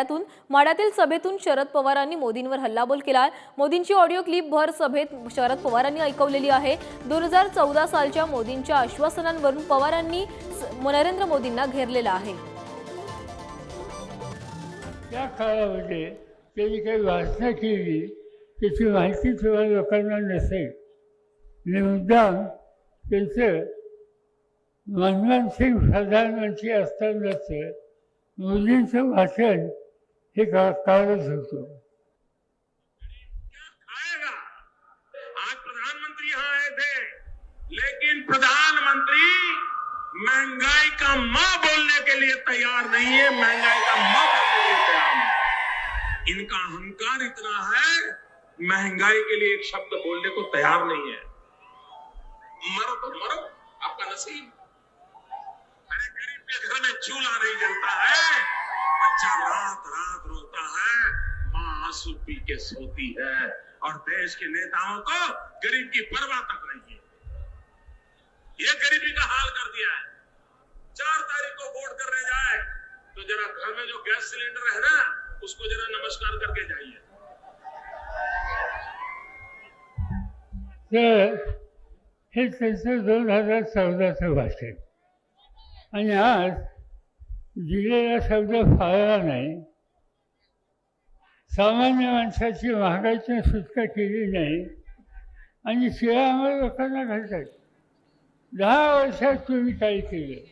यातून माढ्यातील सभेतून शरद पवारांनी मोदींवर हल्लाबोल केला. मोदींची ऑडिओ क्लिप भर सभेत शरद पवारांनी ऐकवलेली आहे. दोन हजार चौदा सालच्या मोदींच्या आश्वासनांवरून पवारांनी नरेंद्र मोदींना घेरलेला आहे. त्या काळामध्ये त्यांनी काही वाचना केली त्याची माहिती किंवा लोकांना नसेल. आणि मुद्दाम त्यांचं मनमोहन सिंग प्रधानमंत्री असतानाचं मोदींचं भाषण हे का काढत होतो आज प्रधानमंत्री आए थे, लेकिन प्रधानमंत्री महँगाई का माँ बोलने के लिए तैयार नहीं है, महँगाई का माँ बोलने के लिए तैयार नहीं इनका अहंकार इतना है, महँगाई के लिए एक शब्द बोलने को तैयार नहीं है। मरो तो मरो, आपका नसीब। अरे गरीब के घर में चूल्हा नहीं जलता है। आँसू पी के सोती है और देश के नेताओं को गरीब की परवाह तक नहीं है ये गरीबी का हाल कर दिया है। चार तारीख को वोट करने जाए तो जरा घर में जो गैस सिलेंडर है ना, उसको जरा नमस्कार करके जाइए। हे त्यांचं दोन हज़ार चौदाचं भाषण आणि आज दिलेला शब्द फाळला नाही। सामान्य माणसाची महागाईतून सुटका केली नाही आणि शिळा आम्हाला लोकांना घालतात दहा वर्षात तुम्ही काय केलं.